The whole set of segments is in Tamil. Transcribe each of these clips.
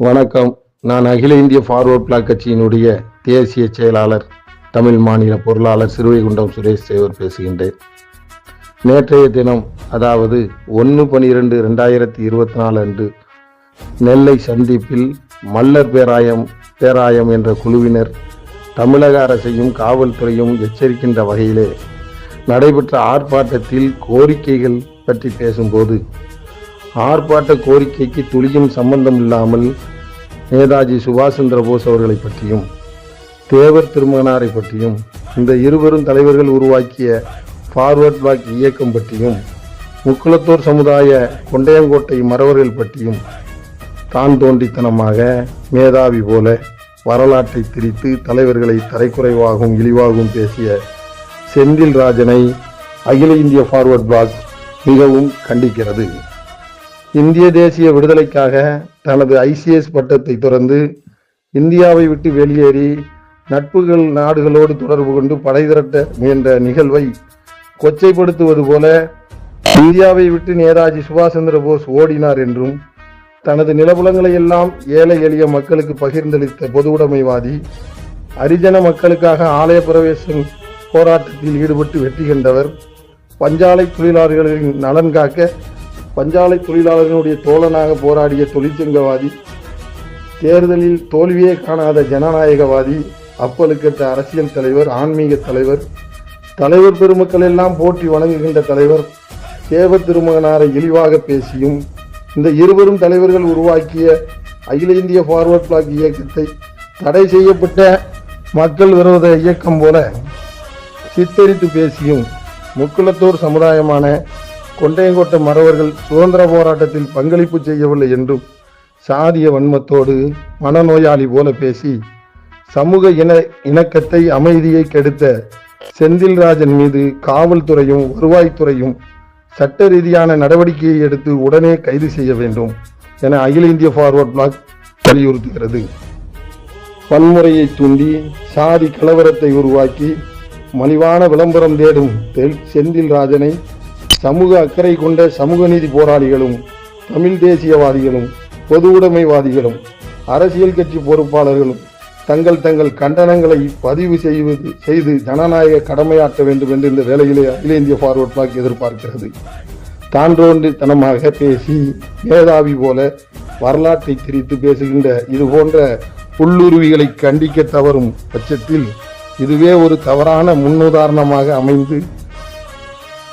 வணக்கம். நான் அகில இந்திய ஃபார்வர்ட் பிளாக் கட்சியினுடைய தேசிய செயலாளர் தமிழ் மாநில பொருளாளர் சிறுவைகுண்டம் சுரேஷ் சேவர் பேசுகின்றேன். நேற்றைய தினம் அதாவது ஒன்று பனிரெண்டு ரெண்டாயிரத்தி இருபத்தி நாலு அன்று நெல்லை சந்திப்பில் மல்லர் பேராயம் பேராயம் என்ற குழுவினர் தமிழக அரசையும் காவல்துறையும் எச்சரிக்கின்ற வகையிலே நடைபெற்ற ஆர்ப்பாட்டத்தில் கோரிக்கைகள் பற்றி பேசும்போது ஆர்ப்பாட்ட கோரிக்கைக்கு துளியும் சம்பந்தம் இல்லாமல் நேதாஜி சுபாஷ் சந்திர போஸ் அவர்களை பற்றியும் தேவர் திருமகனாரை பற்றியும் இந்த இருவரும் தலைவர்கள் உருவாக்கிய ஃபார்வர்ட் பாக் இயக்கம் பற்றியும் முக்குளத்தூர் சமுதாய கொண்டையங்கோட்டை மறவர்கள் பற்றியும் தான் தோன்றித்தனமாக மேதாவி போல வரலாற்றை திரித்து தலைவர்களை தரைக்குறைவாகவும் இழிவாகவும் பேசிய செந்தில் ராஜனை அகில இந்திய ஃபார்வர்ட் பிளாக் மிகவும் கண்டிக்கிறது. இந்திய தேசிய விடுதலைக்காக தனது ஐசிஎஸ் பட்டத்தை துறந்து இந்தியாவை விட்டு வெளியேறி நட்புகள் நாடுகளோடு தொடர்பு கொண்டு படை திரட்ட முயன்ற நிகழ்வை கொச்சைப்படுத்துவது போல இந்தியாவை விட்டு நேதாஜி சுபாஷ் சந்திர போஸ் ஓடினார் என்றும் தனது நிலபுலங்களை எல்லாம் ஏழை எளிய மக்களுக்கு பகிர்ந்தளித்த பொதுவுடைமைவாதி அரிஜன மக்களுக்காக ஆலய பிரவேசம் போராட்டத்தில் ஈடுபட்டு வெற்றி கண்டவர் பஞ்சாலை தொழிலாளர்களின் நலன் காக்க பஞ்சாலை தொழிலாளர்களுடைய தோழனாக போராடிய தொழிற்சங்கவாதி தேர்தலில் தோல்வியே காணாத ஜனநாயகவாதி அப்பலுக்கற்ற அரசியல் தலைவர் ஆன்மீக தலைவர் தலைவர் பெருமக்கள் எல்லாம் போற்றி வணங்குகின்ற தலைவர் தேவ திருமகனாரை இழிவாக பேசியும் இந்த இருவரும் தலைவர்கள் உருவாக்கிய அகில இந்திய ஃபார்வர்ட் பிளாக் இயக்கத்தை தடை செய்யப்பட்ட மக்கள் விரோத இயக்கம் போல சித்தரித்து பேசியும் முக்குளத்தூர் சமுதாயமான கொண்டையங்கோட்டை மறவர்கள் சுதந்திர போராட்டத்தில் பங்களிப்பு செய்யவில்லை என்றும் சாதிய வன்மத்தோடு மனநோயாளி போல பேசி சமூக இன இணக்கத்தை அமைதியை கெடுத்த செந்தில்ராஜன் மீது காவல்துறையும் வருவாய்த்துறையும் சட்ட ரீதியான நடவடிக்கையை எடுத்து உடனே கைது செய்ய வேண்டும் என அகில இந்திய ஃபார்வர்ட் பிளாக் வலியுறுத்துகிறது. வன்முறையை தூண்டி சாதி கலவரத்தை உருவாக்கி மலிவான விளம்பரம் தேடும் செந்தில்ராஜனை செந்தில் ராஜனை சமூக அக்கறை கொண்ட சமூக நீதி போராளிகளும் தமிழ் தேசியவாதிகளும் பொது உடைமைவாதிகளும் அரசியல் கட்சி பொறுப்பாளர்களும் தங்கள் தங்கள் கண்டனங்களை பதிவு செய்வது செய்து ஜனநாயக கடமையாற்ற வேண்டும் என்று இந்த வேலையிலே அகில இந்திய ஃபார்வர்ட் பிளாக் எதிர்பார்க்கிறது. தான்றோன்றித்தனமாக பேசி மேதாவி போல வரலாற்றை திரித்து பேசுகின்ற இது போன்ற புல்லுருவிகளை கண்டிக்க தவறும் பட்சத்தில் இதுவே ஒரு தவறான முன்னுதாரணமாக அமைந்து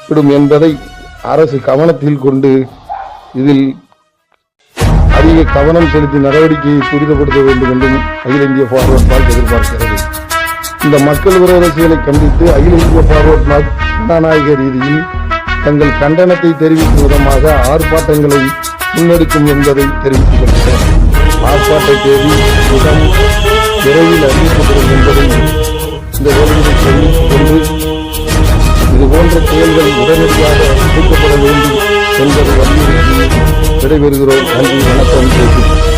விடும் என்பதை அரசு கவனத்தில் கொண்டு இதில் அதிக கவனம் செலுத்தி நடவடிக்கையை துரிதப்படுத்த வேண்டும் என்றும் அகில இந்திய ஃபார்வர்ட் பார்க் எதிர்பார்க்கிறது. இந்த மக்கள் விரோத செயலை கண்டித்து அகில இந்திய ஃபார்வர்ட் பார்க் ஜனநாயக ரீதியில் தங்கள் கண்டனத்தை தெரிவிக்கும் விதமாக ஆர்ப்பாட்டங்களை முன்னெடுக்கும் என்பதை தெரிவித்துக் கொள்கிறேன். ஆர்ப்பாட்ட தேதி இடம் புதுக்கப்பட வேண்டும் என்பதை வலியுறுத்தி விடைபெறுகிறோம். நன்றி வணக்கம்.